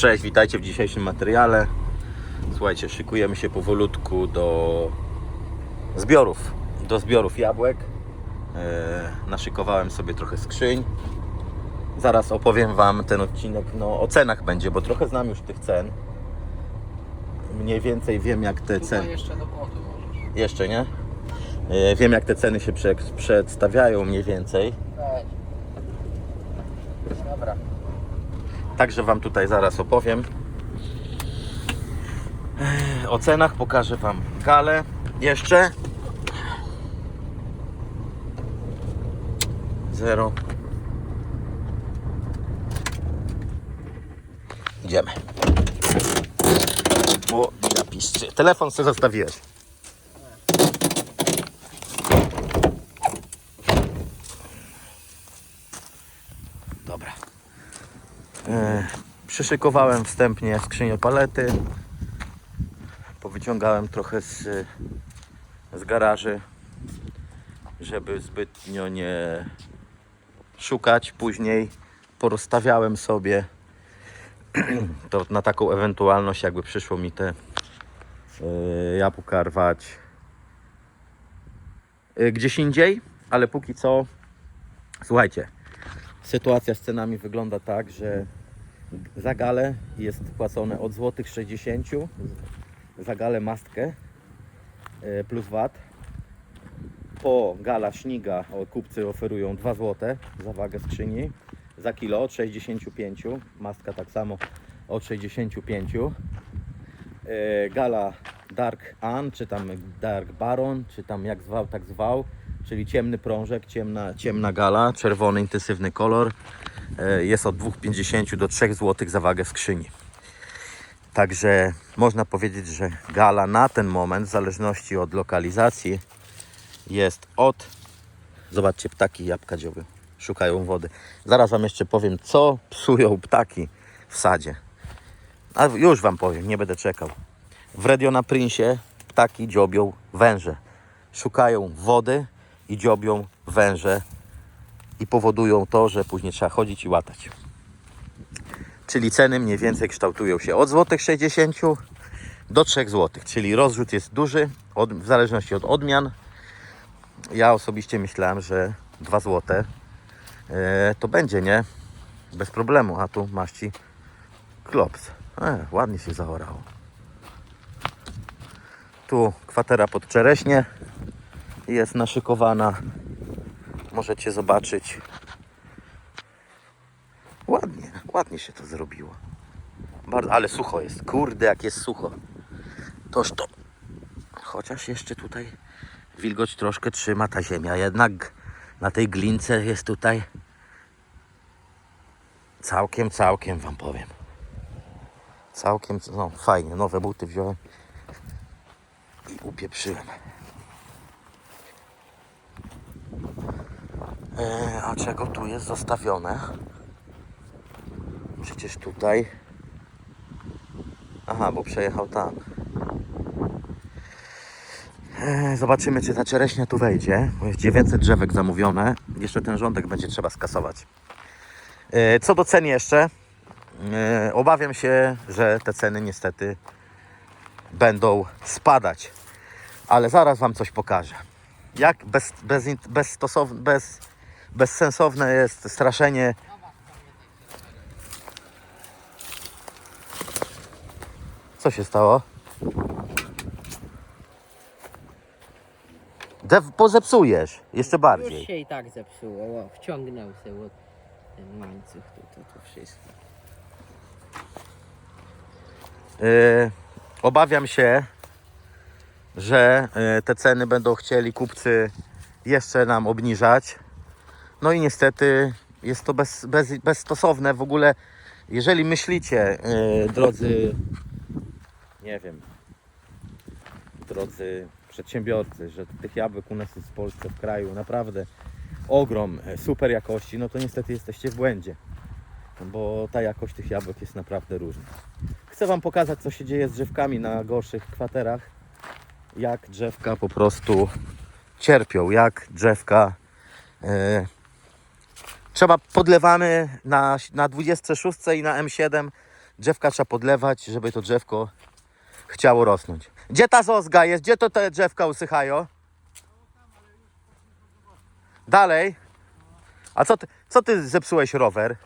Cześć, witajcie w dzisiejszym materiale. Słuchajcie, szykujemy się powolutku do zbiorów, do zbiorów jabłek. E, naszykowałem sobie trochę skrzyń. Zaraz opowiem Wam ten odcinek, no o cenach będzie, bo trochę znam już tych cen. Mniej więcej wiem jak te ceny... jeszcze do płotu możesz. Jeszcze nie? E, wiem jak te ceny się prze, przedstawiają mniej więcej. Dobra. Także Wam tutaj zaraz opowiem. O cenach pokażę Wam galę jeszcze. Zero. Idziemy. O, ja piszczy. Telefon sobie zostawiłeś. Dobra. E, Przyszykowałem wstępnie skrzynię palety. Powyciągałem trochę z, z garaży, żeby zbytnio nie szukać. Później porozstawiałem sobie to na taką ewentualność, jakby przyszło mi te e, jabłka rwać e, gdzieś indziej, ale póki co, słuchajcie, sytuacja z cenami wygląda tak, że za galę jest płacone od złotych 60 za galę mastkę e, plus VAT. Po gala śniga kupcy oferują 2 zł za wagę skrzyni. Za kilo od 65, mastka tak samo od 65. E, Gala Dark An, czy tam Dark Baron, czy tam jak zwał, tak zwał, czyli ciemny prążek, ciemna, ciemna gala, czerwony intensywny kolor. E, Jest od 2,50 do 3 zł za wagę skrzyni. Także można powiedzieć, że gala na ten moment, w zależności od lokalizacji, jest od. Zobaczcie, ptaki jabłka dzioby szukają wody. Zaraz Wam jeszcze powiem, co psują ptaki w sadzie. A już Wam powiem, nie będę czekał. W Radio na Princie ptaki dziobią węże. Szukają wody i dziobią węże i powodują to, że później trzeba chodzić i łatać. Czyli ceny mniej więcej kształtują się od złotych 60 do 3 zł, czyli rozrzut jest duży od, w zależności od odmian. Ja osobiście myślałem, że 2 zł e, to będzie, nie? Bez problemu, a tu maści klops. E, ładnie się zaorało. Tu kwatera pod czereśnie jest naszykowana. Możecie zobaczyć. Ładnie, ładnie się to zrobiło. Bardzo, ale sucho jest. Kurde, jak jest sucho. Toż to. Chociaż jeszcze tutaj wilgoć troszkę trzyma ta ziemia. Jednak na tej glince jest tutaj całkiem, całkiem wam powiem. Całkiem, no fajnie. Nowe buty wziąłem i upieprzyłem. A czego tu jest zostawione? Przecież tutaj. Aha, bo przejechał tam. E, Zobaczymy, czy ta czereśnia tu wejdzie. Bo jest 900 drzewek zamówione. Jeszcze ten rządek będzie trzeba skasować. E, Co do cen jeszcze. e, Obawiam się, że te ceny niestety będą spadać. Ale zaraz Wam coś pokażę. Jak bez, bez, bezstosowne, bez, bezsensowne jest straszenie Co się stało? Dev, pozepsujesz jeszcze Już bardziej. się i tak zepsuło. O, wciągnął się o ten łańcuch, to, to, to wszystko. Yy, obawiam się, że yy, te ceny będą chcieli kupcy jeszcze nam obniżać. No i niestety jest to bez, bez, bezstosowne w ogóle. Jeżeli myślicie, yy, drodzy, nie wiem, drodzy przedsiębiorcy, że tych jabłek u nas jest w Polsce, w kraju naprawdę ogrom e, super jakości, no to niestety jesteście w błędzie. Bo ta jakość tych jabłek jest naprawdę różna. Chcę Wam pokazać, co się dzieje z drzewkami na gorszych kwaterach. Jak drzewka po prostu cierpią, jak drzewka. E, trzeba podlewamy na, na 26 i na M7 Drzewka trzeba podlewać, żeby to drzewko chciało rosnąć. Gdzie ta zozga jest? Gdzie to te drzewka usychają? Dalej. A co ty, co ty zepsułeś rower?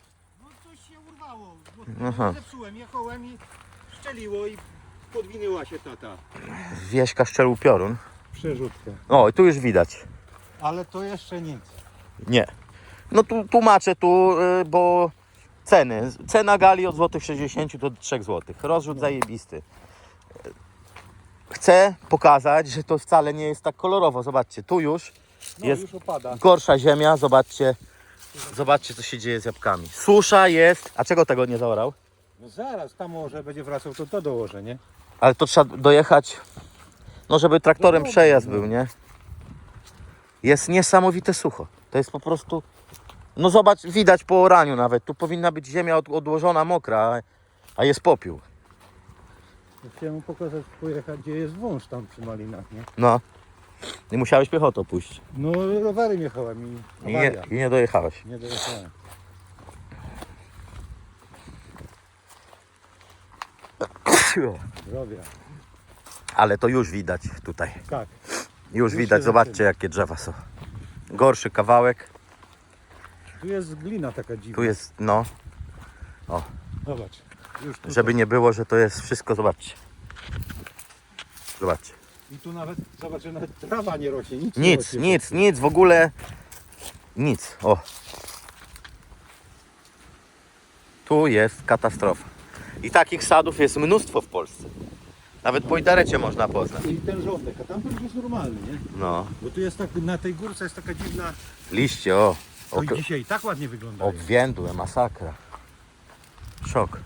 No coś się urwało, Aha. zepsułem, jechałem i szczeliło i podwinęła się tata. Wieśka szczelił piorun. Przerzutkę. O, i tu już widać. Ale to jeszcze nic. Nie. No tu tłumaczę tu, y, bo ceny. Cena gali od złotych 60 do 3 zł. Rozrzut zajebisty. Chcę pokazać, że to wcale nie jest tak kolorowo. Zobaczcie, tu już No jest już gorsza ziemia. Zobaczcie, zobaczcie co się dzieje z jabłkami. Susza jest. A czego tego nie zaorał? No zaraz tam może będzie wracał, to to dołożę, nie? Ale to trzeba dojechać, no żeby traktorem No, przejazd no. był, nie? Jest niesamowite sucho. To jest po prostu, no zobacz, widać po oraniu nawet. Tu powinna być ziemia od, odłożona mokra, a, jest popiół. Chciałem mu pokazać, pojechać, gdzie jest wąż tam przy malinach, nie? No. Nie musiałeś piechotą pójść. No rowerem jechałem i I nie, awaria. i nie dojechałeś. Nie dojechałem. Zdrowia. Ale to już widać tutaj. Tak. Już widać, zobaczcie jakie drzewa są. Gorszy kawałek. Tu jest glina taka dziwna. Tu jest, no, Zobacz. Już tutaj. żeby nie było, że to jest wszystko, zobaczcie. Zobaczcie. I tu nawet, zobacz, że nawet trawa nie rośnie. Nic, nie Nic, rośnie. nic, nic, w ogóle nic. O. Tu jest katastrofa. I takich sadów jest mnóstwo w Polsce. Nawet po interecie można poznać. I ten rządek, a tam to już jest normalny, nie? No, Bo tu jest tak, na tej górce jest taka dziwna... liście, o. I Ok- dzisiaj tak ładnie wygląda. obwiędłe, masakra. Szok.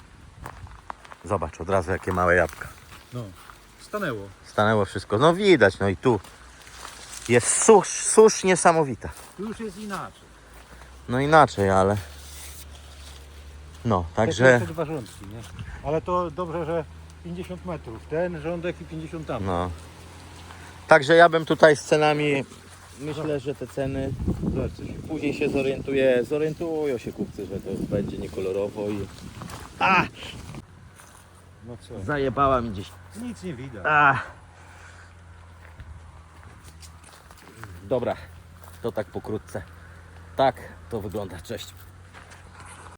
Zobacz, od razu jakie małe jabłka. No, stanęło. Stanęło wszystko. No widać, no i tu jest susz, susz niesamowita. Tu już jest inaczej. No inaczej, ale... No, Także... dwa rządki, nie? Ale to dobrze, że 50 metrów. Ten rządek i 50 tam. No. Także ja bym tutaj z cenami. Myślę, że te ceny później się zorientuje, zorientują się kupcy, że to będzie niekolorowo i. A! No co? Zajebała mi gdzieś. Nic nie widać. A! Dobra, to tak pokrótce. Tak to wygląda. Cześć.